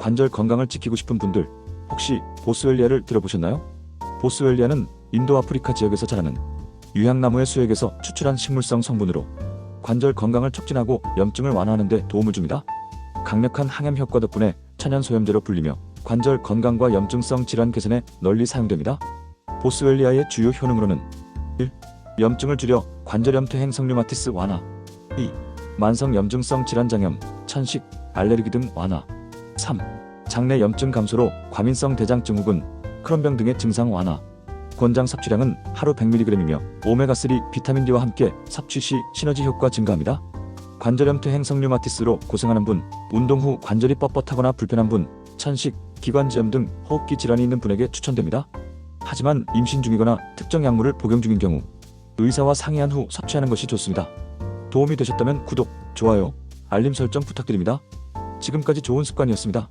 관절 건강을 지키고 싶은 분들 혹시 보스웰리아를 들어보셨나요? 보스웰리아는 인도 아프리카 지역에서 자라는 유향나무의 수액에서 추출한 식물성 성분으로 관절 건강을 촉진하고 염증을 완화하는 데 도움을 줍니다. 강력한 항염 효과 덕분에 천연 소염제로 불리며 관절 건강과 염증성 질환 개선에 널리 사용됩니다. 보스웰리아의 주요 효능으로는 1. 염증을 줄여 관절염 퇴행성 류마티스 완화 2. 만성 염증성 질환 장염, 천식, 알레르기 등 완화 3. 장내 염증 감소로 과민성 대장 증후군, 크론병 등의 증상 완화 권장 섭취량은 하루 100mg이며 오메가3 비타민 D와 함께 섭취 시 시너지 효과 증가합니다. 관절염 퇴 행성 류마티스로 고생하는 분, 운동 후 관절이 뻣뻣하거나 불편한 분, 천식, 기관지염 등 호흡기 질환이 있는 분에게 추천됩니다. 하지만 임신 중이거나 특정 약물을 복용 중인 경우 의사와 상의한 후 섭취하는 것이 좋습니다. 도움이 되셨다면 구독, 좋아요, 알림 설정 부탁드립니다. 지금까지 좋은 습관이었습니다.